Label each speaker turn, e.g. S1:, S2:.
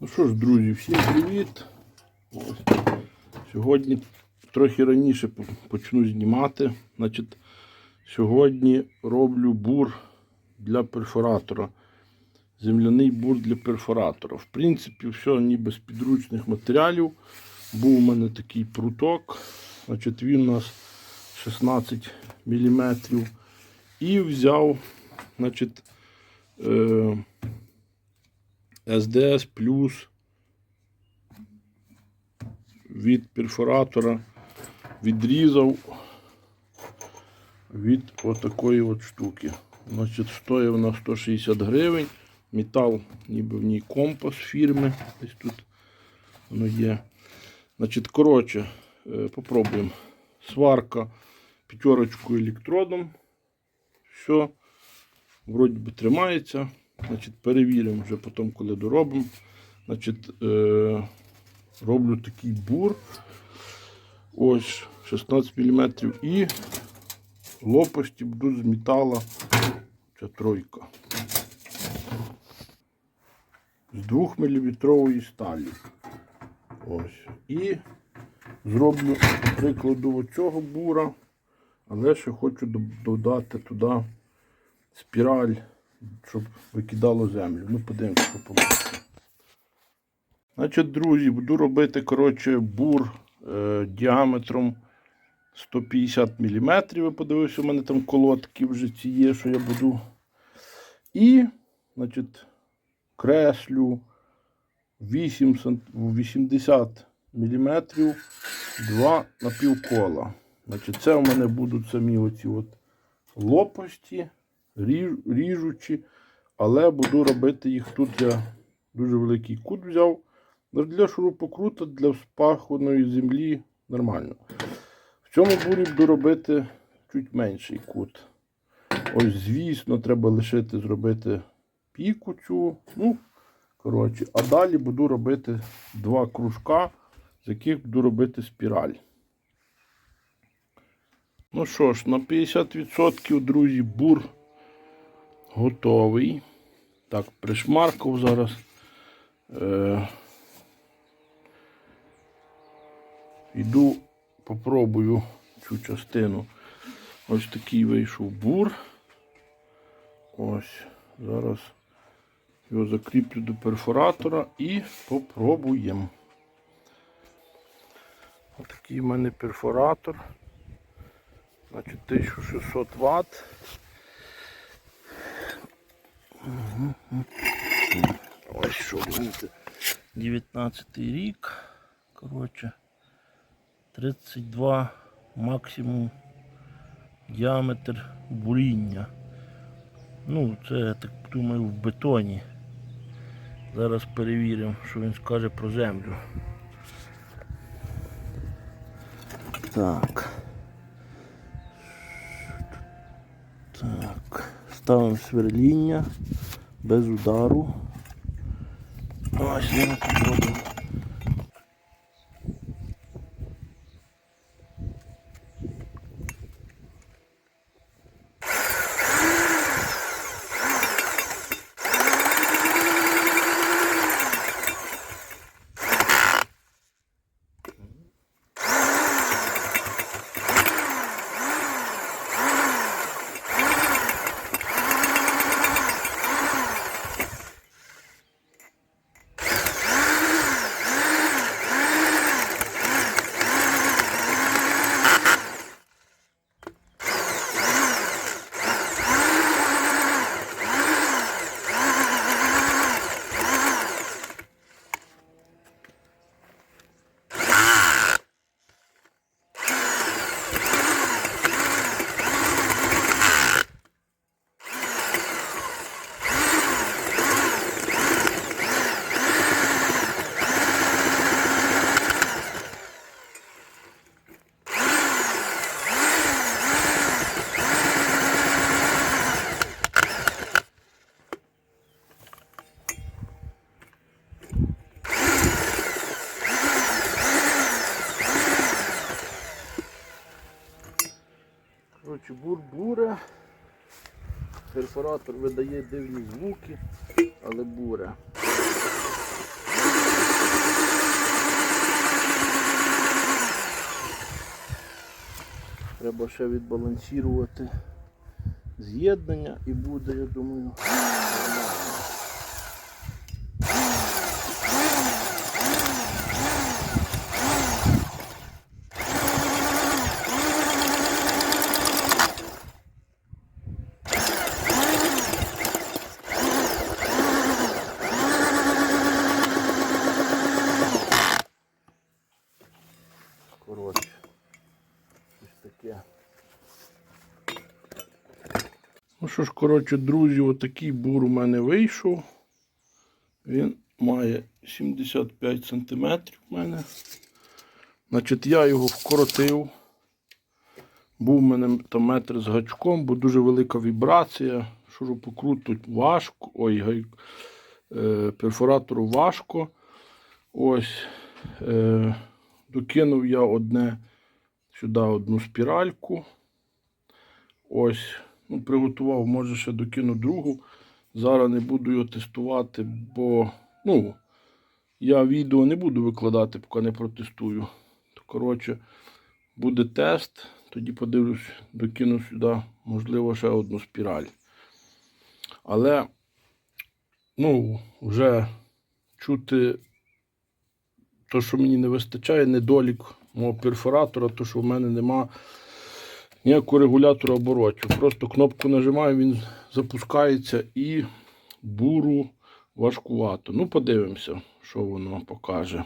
S1: Ну що ж, друзі, всім привіт. Ось. Сьогодні трохи раніше почну знімати. Значить, сьогодні роблю бур для перфоратора. Земляний бур для перфоратора. В принципі, все ніби з підручних матеріалів. Був у мене такий пруток. Значить, він у нас 16 мм. І взяв, значить, е, СДС плюс від перфоратора відрізав від отакої от штуки. Значить, стоїть вона 160 гривень. Метал, ніби в ній компас фірми. Десь тут воно є. Значить, коротше, е, попробуємо. Сварка п'ятерочку електродом. Все. Вроді би тримається. Значить, перевіримо вже потім, коли доробимо. Значить, е, роблю такий бур. Ось 16 мм і лопасті будуть з металу. Це тройка. З 2 мм сталі. Ось. І зроблю прикладу цього бура, але ще хочу додати туди спіраль, щоб викидало землю. Ну, подивимося, що вийде. Значить, друзі, буду робити коротше, бур е, діаметром 150 мм. Ви подивився, у мене там колодки вже ці є, що я буду. І, значить, креслю 8 80 мм, два напівкола. Значить, це у мене будуть самі оці от лопасті, ріжучі, але буду робити їх тут. Я дуже великий кут взяв. Для шурупокрута, для спаханої землі нормально. В цьому бурі буду робити чуть менший кут. Ось, звісно, треба лишити зробити піку цю. Ну, коротше, а далі буду робити два кружка, з яких буду робити спіраль. Ну що ж, на 50%, друзі, бур готовий. Так, пришмаркав зараз. Е, Іду, попробую цю частину. Ось такий вийшов бур. Ось. Зараз його закріплю до перфоратора і попробуємо. Ось такий в мене перфоратор. Значить 1600 Вт. Ось що буде. 19 рік. Коротше. 32 максимум діаметр буріння. Ну, це я так думаю в бетоні. Зараз перевіримо, що він скаже про землю. Так. Так. Ставимо сверління без удару. Ось я попробую. Коротше, буря. Перфоратор видає дивні звуки, але буря. Треба ще відбалансувати з'єднання і буде, я думаю. Ну що ж, коротше, друзі, отакий бур у мене вийшов. Він має 75 см у мене. Значить, я його вкоротив. Був у мене там метр з гачком, бо дуже велика вібрація. Шурупокрут тут важко. Ой, гай, е, перфоратору важко. Ось. Е, докинув я одне сюди одну спіральку. Ось. Ну, приготував, може ще докину другу. Зараз не буду його тестувати, бо ну, я відео не буду викладати, поки не протестую. То, коротше, буде тест. Тоді подивлюсь, докину сюди, можливо, ще одну спіраль. Але, ну, вже чути то, що мені не вистачає, недолік мого перфоратора, то, що в мене нема ніякого регулятора оборотів. Просто кнопку нажимаю, він запускається і буру важкувато. Ну, подивимося, що воно покаже.